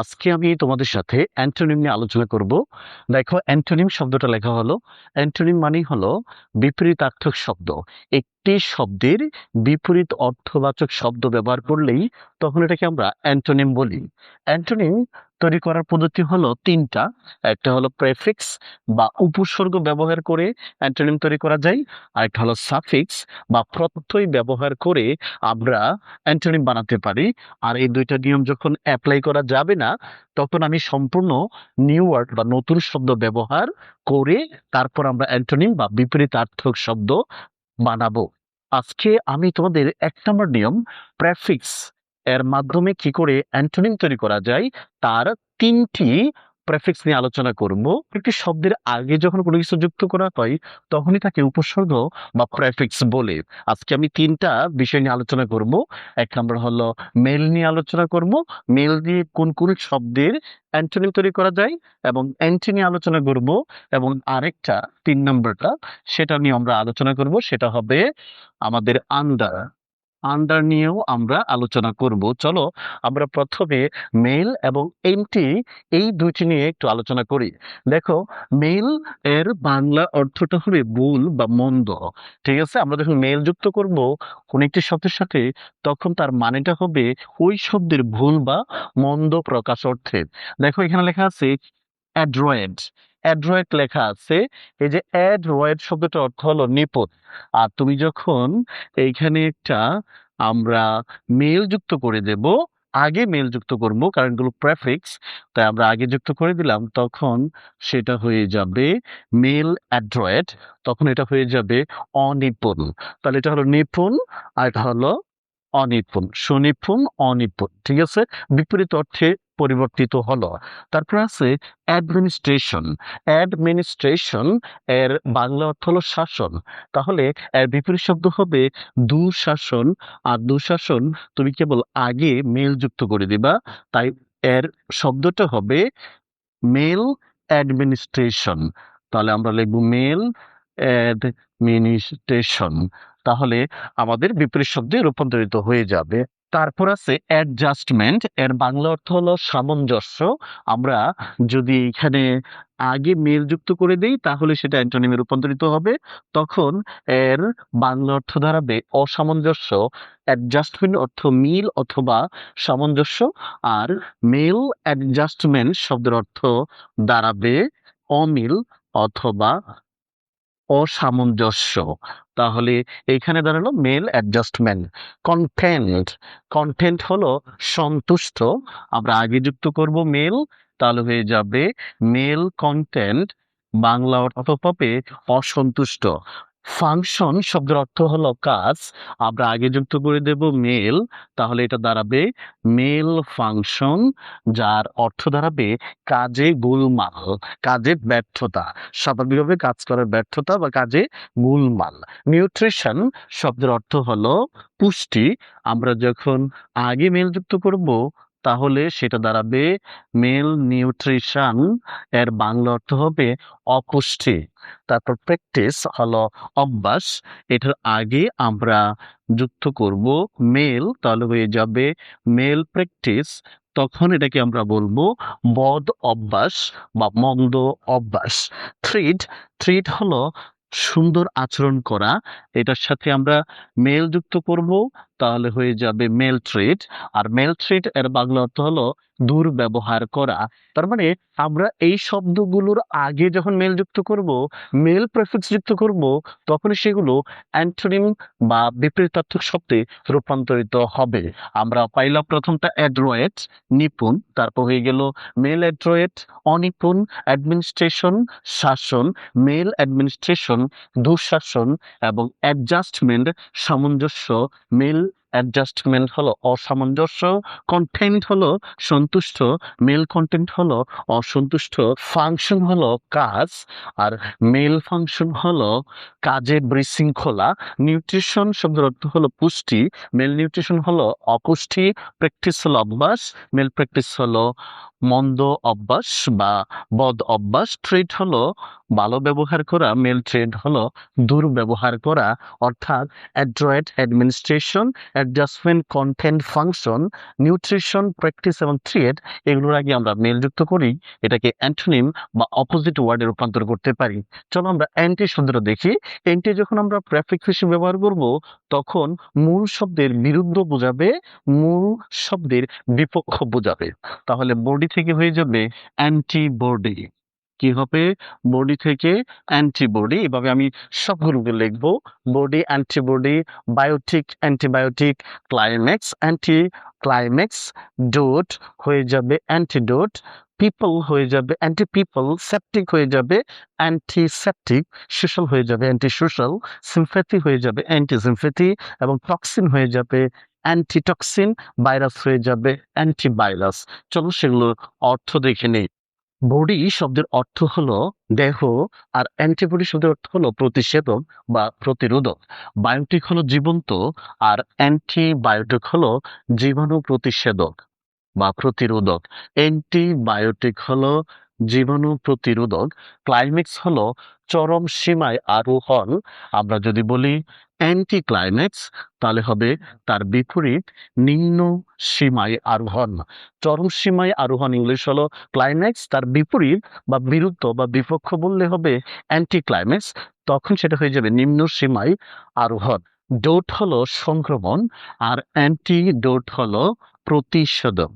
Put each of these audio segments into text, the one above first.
আজকে আমি তোমাদের সাথে অ্যান্টোনিম নিয়ে আলোচনা করব। দেখো, অ্যান্টোনিম শব্দটা লেখা হলো। অ্যান্টোনিম মানেই হলো বিপরীতার্থক শব্দ। একটি শব্দের বিপরীত অর্থবাচক শব্দ ব্যবহার করলেই তখন এটাকে আমরা অ্যান্টোনিম বলি। অ্যান্টোনিম তৈরি করার পদ্ধতি হলো তিনটা। একটা হলো প্রেফিক্স বা উপসর্গ ব্যবহার করে অ্যান্টোনিম তৈরি করা যায়। আর একটা হলো সাফিক্স বা প্রত্যয় ব্যবহার করে আমরা অ্যান্টোনিম বানাতে পারি। আর এই দুইটা নিয়ম যখন অ্যাপ্লাই করা যাবে না, তখন আমি সম্পূর্ণ নিউ ওয়ার্ড বা নতুন শব্দ ব্যবহার করে তারপর আমরা অ্যান্টোনিম বা বিপরীতার্থক শব্দ বানাবো। আজকে আমি তোমাদের এক নম্বর নিয়ম, প্রেফিক্স। এর মাধ্যমে কি করে অ্যান্টোনিম তৈরি করা যায়, তার তিনটি প্রেফিক্স নিয়ে আলোচনা করব। একটি শব্দের আগে যখন কোনো কিছু যুক্ত করা হয়, তখনই তাকে উপসর্গ বা প্রেফিক্স বলে। আজকে আমি তিনটা বিষয় নিয়ে আলোচনা করব। এক নম্বর হলো মেল নিয়ে আলোচনা করব। মেল দিয়ে কোন কোন শব্দের অ্যান্টোনিম তৈরি করা যায় এবং অ্যান্টি নিয়ে আলোচনা করব এবং আরেকটা, তিন নম্বরটা, সেটা নিয়ে আমরা আলোচনা করব। সেটা হবে আমাদের আন্ডার আন্ডার নিয়েও আমরা আলোচনা করব। চলো আমরা প্রথমে মেল এবং এন্টি এই দুইটি নিয়ে একটু আলোচনা করি। দেখো মেল এর বাংলা অর্থটা হবে ভুল বা মন্দ। ঠিক আছে? আমরা যখন মেল যুক্ত করব কোন একটি শব্দের সাথে, তখন তার মানেটা হবে ওই শব্দের ভুল বা মন্দ প্রকাশ অর্থে দেখো এখানে লেখা আছে অ্যাড্রয়েড অ্যাড্রয়েড লেখা আছে, এই যে অ্যাড্রয়েড শব্দটার অর্থ হলো নিপুণ আর তুমি যখন এইখানে একটা আমরা মেল যুক্ত করে দেব, আগে মেল যুক্ত করব, কারণ এগুলো প্রেফিক্স তাই আমরা আগে যুক্ত করে দিলাম, তখন সেটা হয়ে যাবে মেল অ্যাড্রয়েড, তখন এটা হয়ে যাবে অনিপুণ তাহলে এটা হলো নিপুণ আর এটা হলো অনিপুণ, সুনিপুণ, অনিপুণ, ঠিক আছে? বিপরীত অর্থে পরিবর্তিত হলো। তারপর আছে অ্যাডমিনিস্ট্রেশন। অ্যাডমিনিস্ট্রেশন এর বাংলা অর্থ হলো শাসন। তাহলে এর বিপরীত শব্দ হবে দুঃশাসন। আর দুঃশাসন তুমি কেবল আগে মেল যুক্ত করে দিবা, তাই এর শব্দটা হবে মেল অ্যাডমিনিস্ট্রেশন। তাহলে আমরা লিখব মেল অ্যাডমিনিস্ট্রেশন। তাহলে আমাদের বিপরীত শব্দে রূপান্তরিত হয়ে যাবে। তারপর আছে অ্যাডজাস্টমেন্ট এর বাংলা অর্থ হলো সামঞ্জস্য। আমরা যদি এখানে আগে মেল যুক্ত করে দেই, তাহলে সেটা অ্যান্টোনিমে রূপান্তরিত হবে। তখন এর বাংলা অর্থ দাঁড়াবে অসামঞ্জস্য। অ্যাডজাস্টমেন্ট অর্থ মিল অথবা সামঞ্জস্য। আর মেল অ্যাডজাস্টমেন্ট শব্দের অর্থ দাঁড়াবে অমিল অথবা অসামঞ্জস্য। তাহলে এইখানে দাঁড়াল মেল অ্যাডজাস্টমেন্ট। কন্টেন্ট। কন্টেন্ট হলো সন্তুষ্ট। আমরা আগে যুক্ত করব মেল, তাহলে হয়ে যাবে মেল কন্টেন্ট, বাংলা অর্থ পাবে অসন্তুষ্ট। ফাংশন শব্দের অর্থ হলো কাজ। আমরা আগে যুক্ত করে দেব মেল তাহলে এটা দাঁড়াবে মেল ফাংশন যার অর্থ দাঁড়াবে কাজে গোলমাল, কাজে ব্যর্থতা। স্বাভাবিকভাবে কাজ করার ব্যর্থতা বা কাজে গোলমাল। নিউট্রিশন শব্দের অর্থ হলো পুষ্টি। আমরা যখন আগে মেল যুক্ত করব তাহলে সেটা দাঁড়াবে মেল নিউট্রিশন এর বাংলা অর্থ হবে অপুষ্টি। তারপর প্র্যাকটিস হলো অভ্যাস। এটার আগে আমরা যুক্ত করব মেল তাহলে হয়ে যাবে মেল প্র্যাকটিস তখন এটাকে আমরা বলব বদ অভ্যাস বা মন্দ অভ্যাস। থ্রিড থ্রিড হলো সুন্দর আচরণ করা, এটার সাথে আমরা মেল যুক্ত করব, তাহলে হয়ে যাবে মেল ট্রিট আর মেল ট্রিট এর বাংলা অর্থ হলো দুর্ব্যবহার করা। তার মানে আমরা এই শব্দগুলোর আগে যখন মেল যুক্ত করব মেল প্রেফিক্স যুক্ত করব তখন সেগুলো অ্যান্টোনিম বা বিপরীতার্থক শব্দে রূপান্তরিত হবে। আমরা পাইলাম প্রথমটা অ্যাড্রয়েট নিপুণ, তারপর হয়ে গেল মেল অ্যাড্রয়েট অনিপুণ অ্যাডমিনিস্ট্রেশন শাসন মেল অ্যাডমিনিস্ট্রেশন দুঃশাসন এবং অ্যাডজাস্টমেন্ট সামঞ্জস্য। মেল অ্যাডজাস্টমেন্ট হলো অসামঞ্জস্য কন্টেন্ট হলো সন্তুষ্ট। মেল কন্টেন্ট হলো অসন্তুষ্ট। ফাংশন হলো কাজ। আর মেল ফাংশন হলো কাজের বিশৃঙ্খলা। নিউট্রিশন শব্দের অর্থ হলো পুষ্টি। মেল নিউট্রিশন হলো অপুষ্টি প্র্যাকটিস হলো অভ্যাস। মেল প্র্যাকটিস হলো মন্দ অভ্যাস বা বদ অভ্যাস। ট্রেড হলো ভালো ব্যবহার করা মেল ট্রেড হলো দুর্ব্যবহার করা, অর্থাৎ adroit administration adjustment content function nutrition practice এবং থ্রিয়েড এগুলোর আগে আমরা মেল যুক্ত করি, এটাকে অ্যান্টোনিম বা অপোজিট ওয়ার্ডে রূপান্তর করতে পারি। চলো আমরা অ্যান্টি শব্দটা দেখি। অ্যান্টি যখন আমরা প্রেফিক্স হিসেবে ব্যবহার করব, তখন মূল শব্দের বিরুদ্ধ বোঝাবে, মূল শব্দের বিপক্ষ বোঝাবে। তাহলে বডি থেকে হয়ে যাবে অ্যান্টিবডি কি হবে? বডি থেকে অ্যান্টিবডি এভাবে আমি সবগুলোকে লিখব। Body antibody biotic antibiotic climax anti climax dote হয়ে যাবে অ্যান্টিডোট পিপল হয়ে যাবে অ্যান্টি পিপল সেপটিক হয়ে যাবে অ্যান্টিসেপটিক সোশ্যাল হয়ে যাবে অ্যান্টি সোশ্যাল সিমফ্যাথি হয়ে যাবে অ্যান্টি সিমফ্যাথি এবং টক্সিন হয়ে যাবে অ্যান্টিটক্সিন ভাইরাস হয়ে যাবে অ্যান্টিভাইরাস চলো সেগুলোর অর্থ দেখে নেই। বডি শব্দের অর্থ হলো দেহ আর অ্যান্টিবডি শব্দের অর্থ হলো প্রতিষেধক বা প্রতিরোধক। বায়োটিক হলো জীবন্ত আর অ্যান্টিবায়োটিক হলো জীবাণু প্রতিষেধক বা প্রতিরোধক। অ্যান্টিবায়োটিক হলো জীবাণু প্রতিরোধক। ক্লাইমেক্স হলো চরম সীমায় আরোহণ আমরা যদি বলি অ্যান্টি ক্লাইম্যাক্স তাহলে হবে তার বিপরীত নিম্ন সীমায় আরোহণ চরম সীমায় আরোহণ ইংলিশ হলো ক্লাইম্যাক্স তার বিপরীত বা বিরুদ্ধ বা বিপক্ষ বললে হবে অ্যান্টি ক্লাইম্যাক্স তখন সেটা হয়ে যাবে নিম্ন সীমায় আরোহণ ডোট হলো সংক্রমণ আর অ্যান্টি ডোট হলো প্রতিষেধক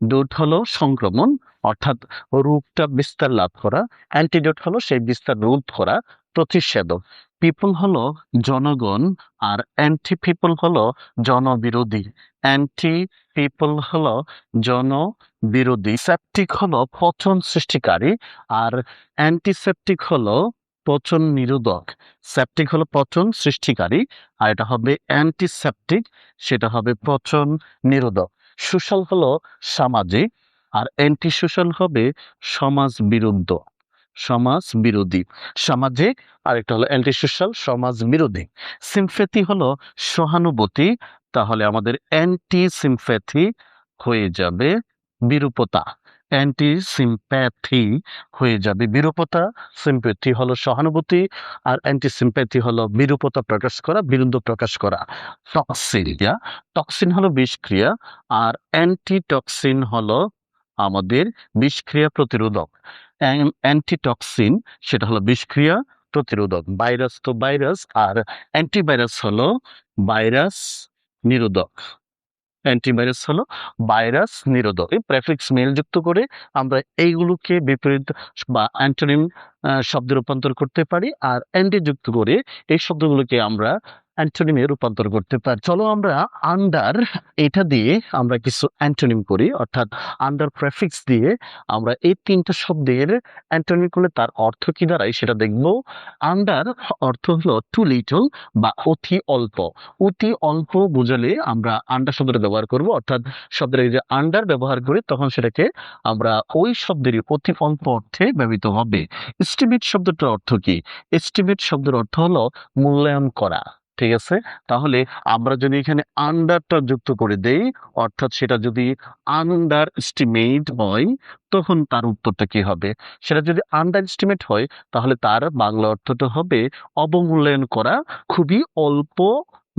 ডোট হলো সংক্রমণ অর্থাৎ রোগটা বিস্তার লাভ করা অ্যান্টিডোট হলো সেই বিস্তার রোধ করা প্রতিষেধক পিপল হলো জনগণ আর অ্যান্টি পিপল হলো জনবিরোধী। অ্যান্টি পিপল হলো জনবিরোধী। সেপটিক হলো পচন সৃষ্টিকারী আর অ্যান্টিসেপটিক হলো পচন নিরোধক। সেপটিক হলো পচন সৃষ্টিকারী আর এটা হবে অ্যান্টিসেপটিক সেটা হবে পচন নিরোধক। সোশ্যাল হলো সামাজিক আর অ্যান্টি সোশ্যাল হবে সমাজ বিরুদ্ধ সমাজ বিরোধী সামাজিক আর একটা হলো অ্যান্টি সোশ্যাল সমাজ বিরোধী সিমফ্যাথি হলো সহানুভূতি, তাহলে আমাদের অ্যান্টি সিমফ্যাথি হয়ে যাবে বিরূপতা। অ্যান্টি সিম্প্যাথি হয়ে যাবে বিরূপতা সিম্প্যাথি হলো সহানুভূতি আর অ্যান্টি সিম্প্যাথি হলো বিরূপতা প্রকাশ করা, বিরুদ্ধ প্রকাশ করা। টক্সিন টক্সিন হলো বিষক্রিয়া আর অ্যান্টি টক্সিন হলো আমাদের বিষক্রিয়া প্রতিরোধক। অ্যান্টিটক্সিন, সেটা হলো বিষক্রিয়া প্রতিরোধক। ভাইরাস তো ভাইরাস, আর অ্যান্টিভাইরাস হলো ভাইরাস নিরোধক। অ্যান্টিভাইরাস হলো ভাইরাস নিরোধক। এই প্রেফিক্স মেল যুক্ত করে আমরা এইগুলোকে বিপরীত বা অ্যান্টোনিম শব্দে রূপান্তর করতে পারি, আর অ্যান্টি যুক্ত করে এই শব্দগুলোকে আমরা অ্যান্টোনিমে রূপান্তর করতে পারি। চলো আমরা আন্ডার এটা দিয়ে আমরা কিছু অ্যান্টোনিম করি, অর্থাৎ আন্ডার প্রেফিক্স দিয়ে আমরা এই তিনটা শব্দের অ্যান্টোনিম করলে তার অর্থ কি দাঁড়ায় সেটা দেখব। আন্ডার অর্থ হলো টু লিটল বা অতি অল্প। অতি অল্প বোঝালে আমরা আন্ডার শব্দটা ব্যবহার করব, অর্থাৎ শব্দের যে আন্ডার ব্যবহার করি তখন সেটাকে আমরা ওই শব্দেরই অতি অল্প অর্থে ব্যবহৃত হবে। এস্টিমেট শব্দটার অর্থ কি? এস্টিমেট শব্দের অর্থ হলো মূল্যায়ন করা। ঠিক আছে? তাহলে আমরা যদি এখানে আন্ডারটা যুক্ত করে দেই, অর্থাৎ সেটা যদি আন্ডার এস্টিমেট হয়, তখন তার উত্তরটা কি হবে? সেটা যদি আন্ডার এস্টিমেট হয়, তাহলে তার বাংলা অর্থটা হবে অবমূল্যায়ন করা, খুবই অল্প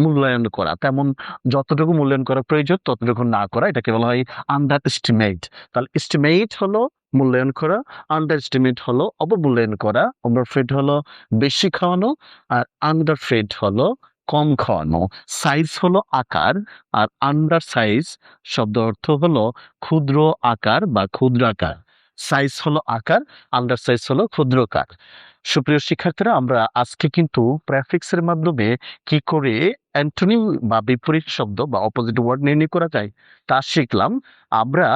মূল্যায়ন করা। তেমন যতটুকু মূল্যায়ন করা প্রয়োজন, ততটুকু না করা, এটাকে বলা হয় আন্ডার এস্টিমেট তাহলে এস্টিমেট হলো মূল্যায়ন করা আন্ডার এস্টিমেট হলো অবমূল্যায়ন করা ওভারফেড হলো বেশি খাওয়ানো, আর আন্ডার ফেড হলো কম খাওয়ানো। সাইজ হলো আকার, আর আন্ডার সাইজ শব্দ অর্থ হলো ক্ষুদ্র আকার বা ক্ষুদ্র আকার সাইজ হলো আকার আন্ডার সাইজ হলো ক্ষুদ্রকার। সুপ্রিয় শিক্ষার্থীরা, আমরা আজকে কিন্তু প্রেফিক্সের মাধ্যমে কি করে অ্যান্টোনিম বা বিপরীত শব্দ বা অপোজিট ওয়ার্ড নির্ণয় করা যায় তা শিখলাম। আমরা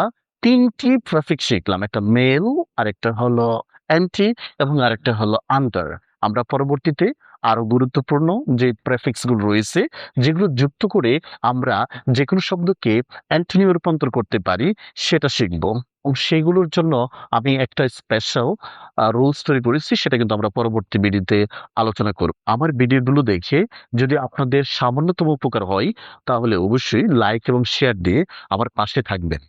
তিনটি প্রেফিক্স শিখলাম, একটা মেল আরেকটা হলো অ্যান্টি এবং আরেকটা হলো আন্ডার আমরা পরবর্তীতে আরও গুরুত্বপূর্ণ যে প্রেফিক্সগুলো রয়েছে, যেগুলো যুক্ত করে আমরা যে কোনো শব্দকে অ্যান্টোনিমে রূপান্তর করতে পারি, সেটা শিখব। সেগুলোর জন্য আমি একটা স্পেশাল রুলস তৈরি করেছি, সেটা কিন্তু আমরা পরবর্তী ভিডিওতে আলোচনা করব। আমার ভিডিওগুলো দেখে যদি আপনাদের সামান্যতম উপকার হয়, তাহলে অবশ্যই লাইক এবং শেয়ার দিয়ে আমার পাশে থাকবেন।